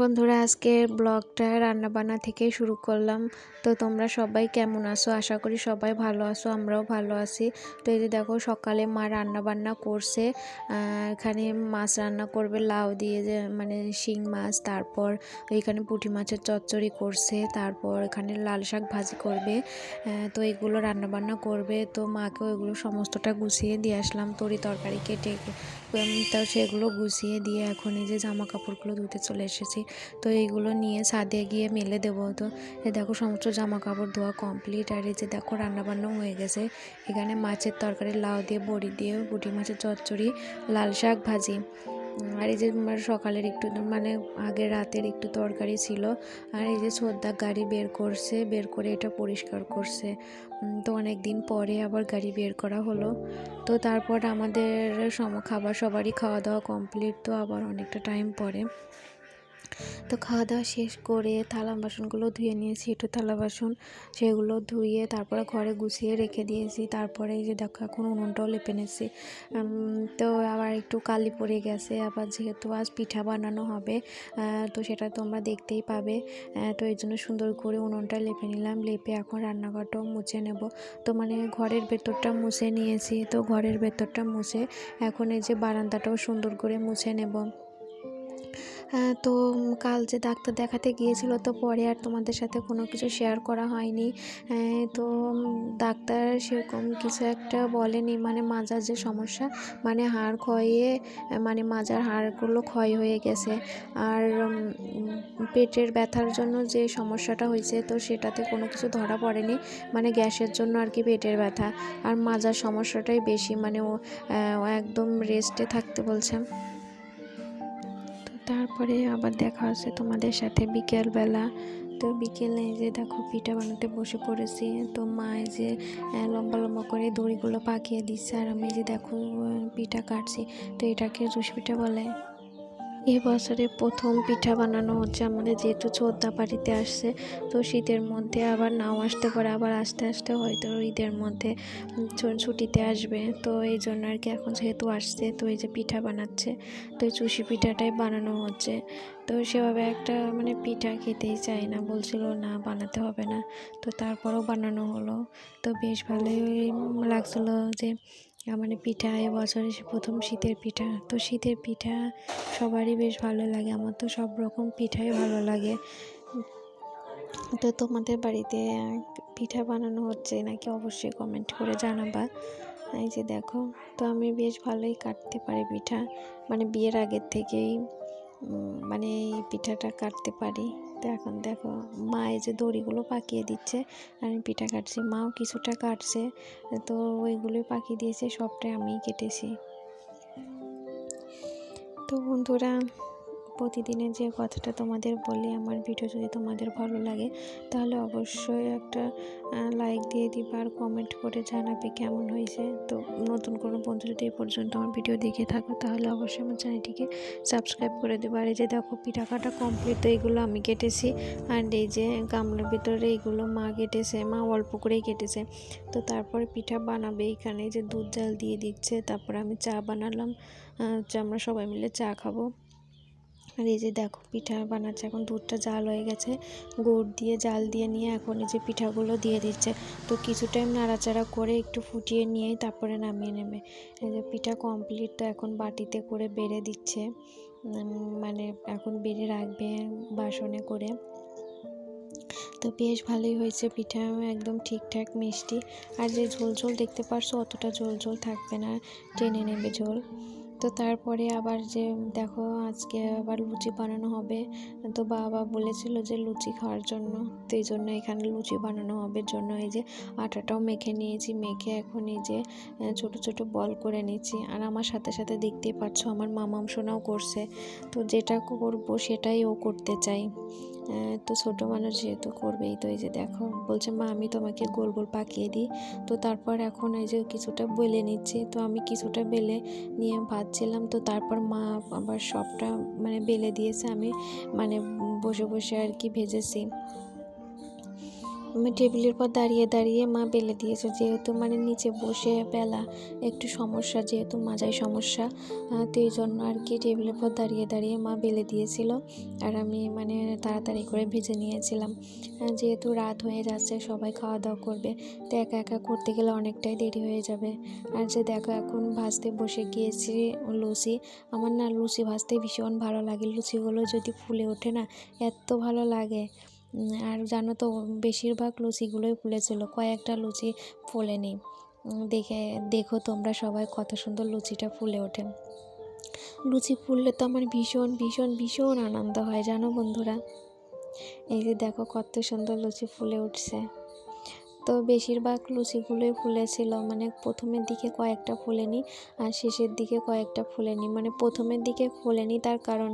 বন্ধুরা আজকে ব্লগটা রান্নাবান্না থেকে শুরু করলাম। তো তোমরা সবাই কেমন আছো? আশা করি সবাই ভালো আছো, আমরাও ভালো আছি। তো এই যে দেখো, সকালে মা রান্নাবান্না করছে। এখানে মাছ রান্না করবে, লাউ দিয়ে যে মানে শিং মাছ, তারপর এখানে পুঁটি মাছের চচ্চড়ি করছে, তারপর এখানে লাল শাক ভাজি করবে। তো এগুলো রান্নাবান্না করবে। তো মাকেও এগুলো সমস্তটা গুছিয়ে দিয়ে আসলাম, তরি তরকারি কেটে তো সেগুলো গুছিয়ে দিয়ে এখন এই যে জামা কাপড়গুলো ধুতে চলে এসেছি। তো এইগুলো নিয়ে ছাদে গিয়ে মেলে দেবো। তো এ দেখো সমস্ত জামা কাপড় ধোয়া কমপ্লিট আর এই যে দেখো রান্নাবান্নাও হয়ে গেছে। এখানে মাছের তরকারি, লাউ দিয়ে, বড়ি দিয়ে, পুঁটি মাছের চচ্চড়ি, লাল শাক ভাজি। আর এই যে সকালের একটু মানে আগের রাতের একটু তরকারি ছিল। আর এই যে শ্রদ্ধা গাড়ি বের করছে, বের করে এটা পরিষ্কার করছে। তো অনেক দিন পরে আবার গাড়ি বের করা হলো। তো তারপর আমাদের সম, খাবার সবারই খাওয়া দাওয়া কমপ্লিট তো আবার অনেকটা টাইম পরে। তো খাওয়া দাওয়া শেষ করে থালা বাসনগুলো ধুয়ে নিয়েছি, একটু থালা বাসন সেগুলো ধুয়ে তারপরে ঘরে গুছিয়ে রেখে দিয়েছি। তারপরে যে দেখো, এখন উনুনটাও লেপে নিয়েছি। তো আবার একটু কালি পড়ে গেছে, আবার যেহেতু আজ পিঠা বানানো হবে তো সেটা তোমরা দেখতেই পাবে। তো এই জন্য সুন্দর করে উনুনটা লেপে নিলাম, লেপে এখন রান্নাঘরটাও মুছে নেব। তো মানে ঘরের ভেতরটা মুছে নিয়েছি, তো ঘরের ভেতরটা মুছে এখন এই যে বারান্দাটাও সুন্দর করে মুছে নেব। তো কাল যে ডাক্তার দেখাতে গিয়েছিল, তো পরে আর তোমাদের সাথে কোনো কিছু শেয়ার করা হয়নি। তো ডাক্তার সেরকম কিছু একটা বলেনি মানে মাজার যে সমস্যা মানে হাড় ক্ষয়ে মানে মাজার হাড়গুলো ক্ষয় হয়ে গেছে। আর পেটের ব্যথার জন্য যে সমস্যাটা হয়েছে, তো সেটাতে কোনো কিছু ধরা পড়েনি মানে গ্যাসের জন্য আর কি পেটের ব্যথা। আর মাজার সমস্যাটাই বেশি মানে ও একদম রেস্টে থাকতে বলছে। তারপরে আবার দেখা আছে তোমাদের সাথে বিকেলবেলা। তো বিকেলে যে দেখো পিঠা বানাতে বসে পড়েছি। তো মা যে লম্বা লম্বা করে দড়িগুলো পাকিয়ে দিচ্ছে। আর আমি যে দেখো পিঠা কাটছি। তো এটাকে রুশ পিঠা বলে। এ বছরে প্রথম পিঠা বানানো হচ্ছে। আমাদের যেহেতু চোদ্দা বাড়িতে আসছে, তো শীতের মধ্যে আবার নাও আসতে পারে, আবার আস্তে আস্তে হয়তো ঈদের মধ্যে ছুটিতে আসবে। তো এই জন্য আর কি এখন যেহেতু আসছে, তো এই যে পিঠা বানাচ্ছে, তো এই চুষি পিঠাটাই বানানো হচ্ছে। তো সেভাবে একটা মানে পিঠা খেতেই চায় না, বলছিল না বানাতে হবে না। তো তারপরও বানানো হলো। তো বেশ ভালোই লাগছিল যে মানে পিঠা এবছর প্রথম শীতের পিঠা। তো শীতের পিঠা সবারই বেশ ভালো লাগে। আমার তো সব রকম পিঠাই ভালো লাগে। তো তোমাদের বাড়িতে পিঠা বানানো হচ্ছে নাকি অবশ্যই কমেন্ট করে জানাবা। এই যে দেখো, তো আমি বেশ ভালোই কাটতে পারি পিঠা। মানে বিয়ের আগের থেকেই মানে এই পিঠাটা কাটতে পারি। তো এখন দেখো, মা এই যে দড়িগুলো পাকিয়ে দিচ্ছে আমি পিঠা কাটছি। মাও কিছুটা কাটছে, তো ওইগুলোই পাকিয়ে দিয়েছে, সবটাই আমি কেটেছি। তো বন্ধুরা প্রতিদিনের যে কথাটা তোমাদের বলি আমার ভিডিও যদি তোমাদের ভালো লাগে, তাহলে অবশ্যই একটা লাইক দিয়ে দিবা আর কমেন্ট করে জানাবে কেমন হয়েছে। তো নতুন কোনো বন্ধু যদি এ পর্যন্ত আমার ভিডিও দেখে থাকো, তাহলে অবশ্যই আমার চ্যানেলটিকে সাবস্ক্রাইব করে দেবো। আর এই যে দেখো, পিঠা কাটা কমপ্লিট তো এইগুলো আমি কেটেছি। আর এই যে গামলার ভিতরে এইগুলো মা কেটেছে, মা অল্প করেই কেটেছে। তো তারপরে পিঠা বানাবে এখানে যে দুধ জাল দিয়ে দিচ্ছে। তারপরে আমি চা বানালাম। আমরা সবাই মিলে চা খাব। আর এই যে দেখো পিঠা বানাচ্ছে, এখন দুধটা জাল হয়ে গেছে। গুড় দিয়ে, জাল দিয়ে নিয়ে এখন এই যে পিঠাগুলো দিয়ে দিচ্ছে। তো কিছু টাইম নাড়াচাড়া করে একটু ফুটিয়ে নিয়েই তারপরে নামিয়ে নেবে। এই যে পিঠা কমপ্লিট তো এখন বাটিতে করে বেড়ে দিচ্ছে। মানে এখন বেড়ে রাখবে বাসনে করে। তো বেশ ভালোই হয়েছে পিঠা, একদম ঠিকঠাক, মিষ্টি। আর যে ঝোল ঝোল দেখতে পারছ, অতটা ঝোল ঝোল থাকবে না। টেনে নেবে ঝোল। তো তারপরে আবার যে, দেখো আজকে আবার লুচি বানানো হবে। তো বাবা বলেছিল যে লুচি খাওয়ার জন্য। তো এই জন্য এখানে লুচি বানানো হবে। জন্য এই যে আটাটাও মেখে নিয়েছি। মেখে এখন এই যে ছোট ছোট বল করে নিচ্ছি। আর আমার সাথে সাথে দেখতেই পাচ্ছ আমার মামাম করছে। তো যেটা করব সেটাই ও করতে চাই তো ছোটো মানুষ যেহেতু করবেই, তো এই যে দেখো, বলছে, মা, আমি তোমাকে গোল গোল পাকিয়ে দিই। তো তারপর এখন এই যে কিছুটা বেলে নিচ্ছি, তো আমি কিছুটা বেলে নিয়ে ভাজছিলাম তো তারপর মা আবার সবটা মানে বেলে দিয়েছে, আমি মানে বসে বসে আর কি ভেজেছি। টেবিলের পর দাঁড়িয়ে দাঁড়িয়ে মা বেলে দিয়েছে, যেহেতু মানে নিচে বসে বেলা একটু সমস্যা, যেহেতু মাজায় সমস্যা তো এই জন্য আর কি টেবিলের পর দাঁড়িয়ে দাঁড়িয়ে মা বেলে দিয়েছিল আর আমি মানে তাড়াতাড়ি করে ভেজে নিয়েছিলাম। যেহেতু রাত হয়ে যাচ্ছে, সবাই খাওয়া দাওয়া করবে, তো একা একা করতে গেলে অনেকটাই দেরি হয়ে যাবে। আর যে দেখো, এখন ভাজতে বসে গিয়েছি লুচি। আমার না লুচি ভাজতে ভীষণ ভালো লাগে। লুচিগুলো যদি ফুলে ওঠে না, এত ভালো লাগে। আর জানো তো, বেশিরভাগ লুচিগুলোই ফুলেছিল, কয়েকটা লুচি ফোলেনি। দেখে, দেখো তোমরা সবাই কত সুন্দর লুচিটা ফুলে ওঠে। লুচি ফুললে তো আমার ভীষণ ভীষণ ভীষণ আনন্দ হয়, জানো বন্ধুরা? এই যে দেখো কত সুন্দর লুচি ফুলে উঠছে। তো বেশিরভাগ লুচিগুলোই ফুলেছিল। মানে প্রথমের দিকে কয়েকটা ফুলেনি আর শেষের দিকে কয়েকটা ফুলেনি। মানে প্রথমের দিকে ফুলেনি তার কারণ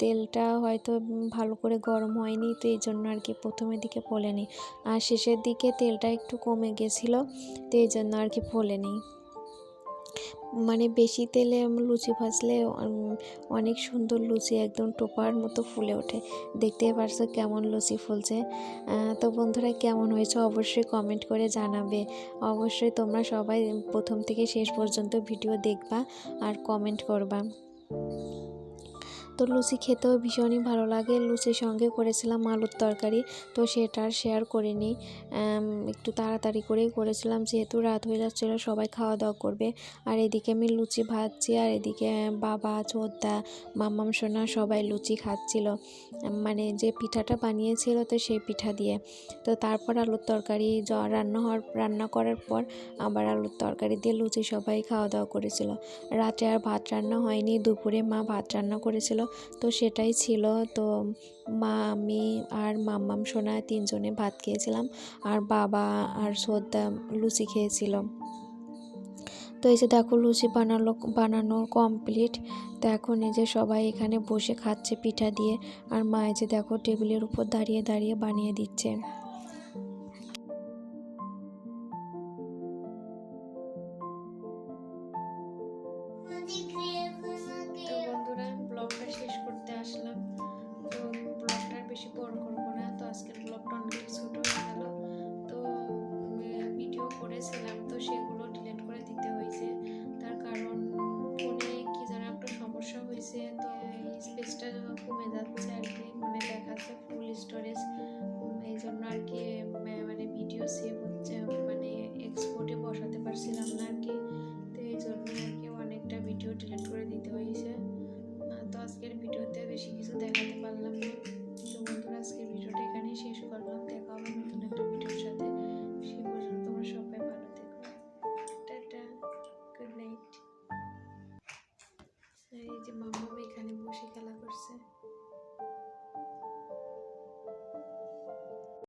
তেলটা হয়তো ভালো করে গরম হয়নি, তো এই জন্য আর কি প্রথমের দিকে ফোলেনি। আর শেষের দিকে তেলটা একটু কমে গেছিল, তো এই জন্য আর কি ফোলেনি। মানে বেশি তেলে লুচি ভাজলে অনেক সুন্দর লুচি একদম টোপার মতো ফুলে ওঠে। দেখতে পারছ কেমন লুচি ফুলছে। তো বন্ধুরা কেমন হয়েছে অবশ্যই কমেন্ট করে জানাবে। অবশ্যই তোমরা সবাই প্রথম থেকে শেষ পর্যন্ত ভিডিও দেখবা আর কমেন্ট করবা। তো লুচি খেতেও ভীষণই ভালো লাগে। লুচির সঙ্গে করেছিলাম আলুর তরকারি, তো সেটা আর শেয়ার করিনি। একটু তাড়াতাড়ি করেই করেছিলাম, যেহেতু রাত হয়ে যাচ্ছিল, সবাই খাওয়া দাওয়া করবে। আর এদিকে আমি লুচি ভাজছি, আর এদিকে বাবা চোদ্দা মাম্মাম সোনা সবাই লুচি খাচ্ছিল। মানে যে পিঠাটা বানিয়েছিল তো সেই পিঠা দিয়ে। তো তারপর আলুর তরকারি রান্না হওয়ার, রান্না করার পর আবার আলুর তরকারি দিয়ে লুচি সবাই খাওয়া দাওয়া করেছিল। রাতে আর ভাত রান্না হয়নি, দুপুরে মা ভাত রান্না করেছিল। তো সেটাই ছিল। তো মা, আমি আর মাম্মাম সোনা তিনজনে ভাত খেয়েছিলাম আর বাবা আর শ্রদ্ধা লুচি খেয়েছিল। তো এই যে দেখো লুচি বানালো, বানানো কমপ্লিট তো এখন এই যে সবাই এখানে বসে খাচ্ছে পিঠা দিয়ে আর মা এই যে দেখো টেবিলের উপর দাঁড়িয়ে দাঁড়িয়ে বানিয়ে দিচ্ছে। অনেক ছোট হয়ে গেল তো ভিডিও করেছিলাম, তো সেগুলো ডিলিট করে দিতে হয়েছে। তার কারণ ফোনে কি যেন একটা সমস্যা হয়েছে, তো স্পেসটা কমে যাচ্ছে আর কি মানে দেখাচ্ছে ফুল স্টোরেজ এই জন্য আর কি মানে ভিডিও সেভ হচ্ছে মানে এক্সপোর্টে বসাতে পারছিলাম না।